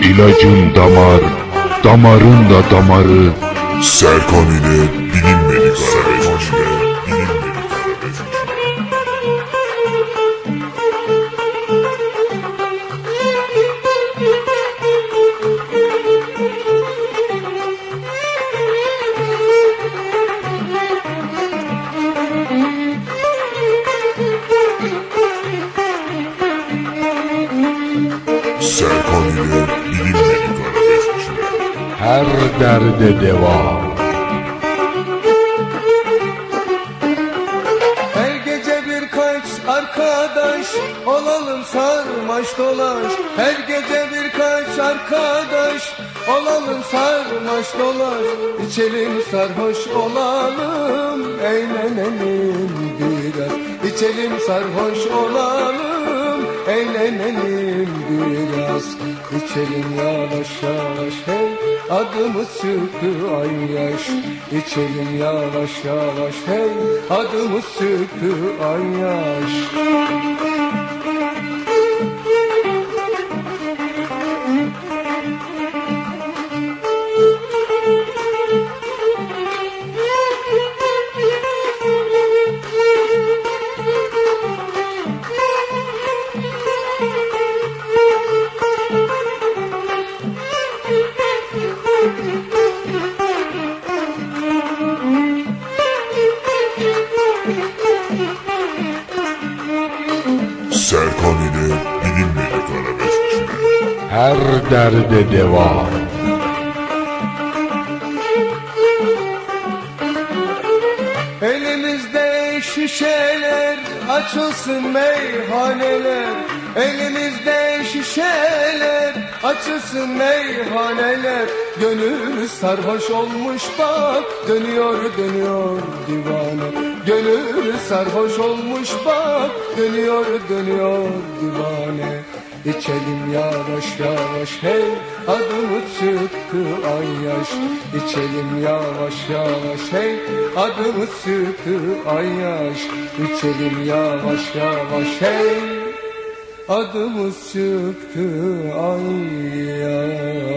İlacın damar, damarın da damarı. Serkan ile bilinmedik arabesk Serkan ile bilinmedik arabesk ile Her derde deva. Her gece birkaç arkadaş olalım sarmaş dolaş. Her gece birkaç arkadaş olalım sarmaş dolaş. İçelim sarhoş olalım eğlenelim biraz. İçelim sarhoş olalım eğlenelim biraz İçelim yavaş yavaş. Hey adımız çıktı ay yaş. İçelim yavaş yavaş. Hey adımız çıktı ay yaş İle bilinmedik arabesk ile Her derde deva. Elimizde şişeler açılsın meyhaneler. Elimizde şişeler açılsın meyhaneler. Gönül sarhoş olmuş bak dönüyor dönüyor divane Gönül sarhoş olmuş bak dönüyor dönüyor divane. İçelim yavaş yavaş hey adımız çıktı ay yaş İçelim yavaş yavaş hey adımız çıktı ay yaş İçelim yavaş yavaş hey adımız çıktı ay yaş